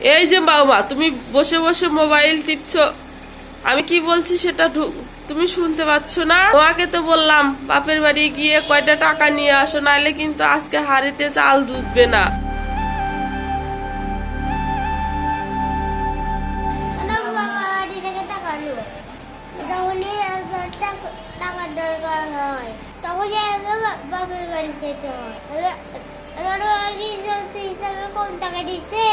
এই যে বাবা, তুমি বসে বসে মোবাইল টিপছো। আমি কি বলছি সেটা তুমি শুনতে পাচ্ছ না? তোমাকে তো বললাম, বাপের বাড়ি গিয়ে কয়টা টাকা নিয়ে আসো, নাইলে কিন্তু আজকে হাড়িতে চাল দুধবে না। বাড়ি তখনই বাপের বাড়ি যেতে হয়। আমার- আমার বাবা কি যৌতুক হিসাবে কোন টাকা দিচ্ছে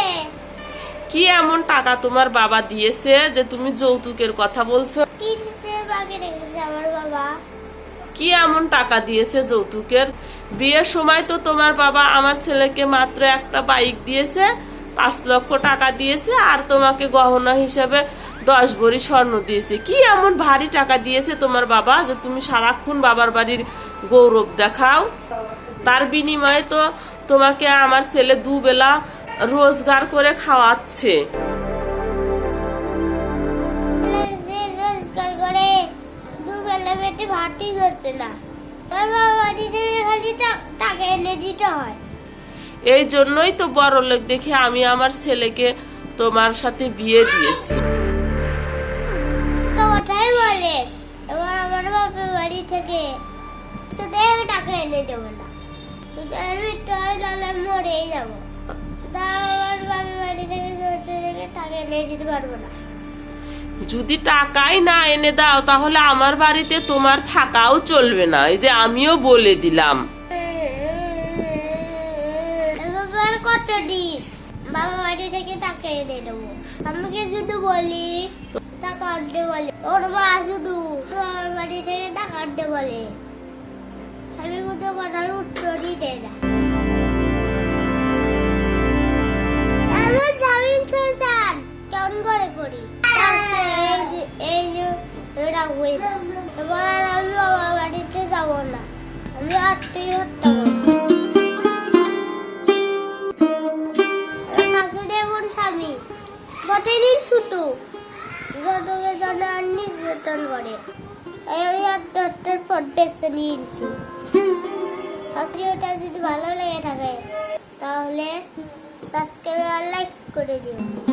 কি এমন টাকা তোমার বাবা দিয়েছে যে তুমি যৌতুকের কথা বলছো? কি আমার বাবা। এমন টাকা দিয়েছে যৌতুকের? বিয়ের সময় তো তোমার বাবা আমার ছেলেকে মাত্র একটা বাইক দিয়েছে পাঁচ লক্ষ টাকা দিয়েছে আর তোমাকে গহনা হিসাবে দশ ভরি স্বর্ণ দিয়েছে। কি এমন ভারী টাকা দিয়েছে তোমার বাবা যে তুমি সারাক্ষণ বাবার বাড়ির গৌরব দেখাও? তার বিনিময়ে তো তোমাকে আমার ছেলে দুবেলা রোজগার করে খাওয়াচ্ছে। যে রোজগার করে দুবেলা পেটে ভাতই ধরতে না। আমার বাবা খালি এনে দিতে হয়। এই জন্যই তো বড় লোক দেখে আমি আমার ছেলেকে তোমার সাথে বিয়ে দিয়েছি। কথাই বলে এবার আমার বাপের বাড়ি থেকে শুধু আমি টাকা এনে দেবো না। শুধু আমি মরেই যাব। আমার বাপের বাড়ি থেকে জোরতে থেকে টাকা এনে দিতে পারব না। যদি টাকাই না এনে দাও তাহলে আমার বাড়িতে তোমার থাকাও চলবে না। এই যে আমিও বলে দিলাম। কত দিন বাবা বাড়ি থেকে টাকা এনে দেবো। আমাকে শুধু বলি? টাকা আনতে বলে। ওর মা শুধু বাবার বাড়ি থেকে টাকা আনতে বলে। আমি কোনো কথার উত্তরই দেয় যাব। না। প্রতিদিন ছুটু। যতকে জানা নির্যাতন করে। আমি আত্মহত্যার পর বেছে নিয়েছি। যদি ভালো লেগে থাকে, তাহলে সাবস্ক্রাইব আর লাইক করে দিও।